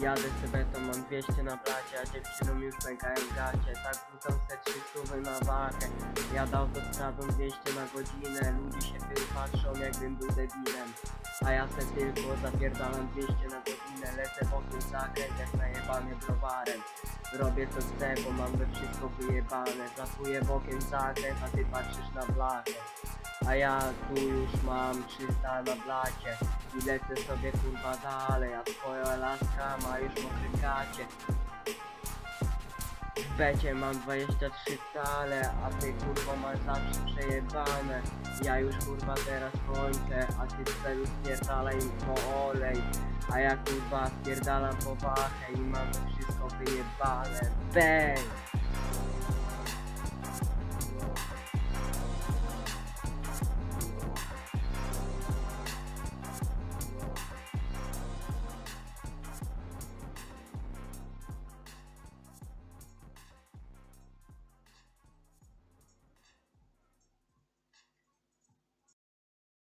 Jadę to mam 200 na blacie, a dziewczynom już pękają gacie. Tak wrzucam se 300 na wakę Jadę autostradą 200 na godzinę. Ludzie się patrzą jakbym był debilem. A ja se tylko zapierdalam 200 na godzinę. Lecę bokiem zakręt jak najebany browarem. Robię co chcę, bo mam we wszystko wyjebane. Zapuję bokiem zakręt, a ty patrzysz na blachę A ja tu już mam 300 na blacie I lecę sobie kurwa dalej A twoja laska ma już mokre gacie W becie mam 23 cale A ty kurwa masz zawsze przejebane. Ja już kurwa teraz kończę A ty w celu spierdalaj po olej. A ja kurwa spierdalam po wachę I mam wszystko wyjebane. Bang!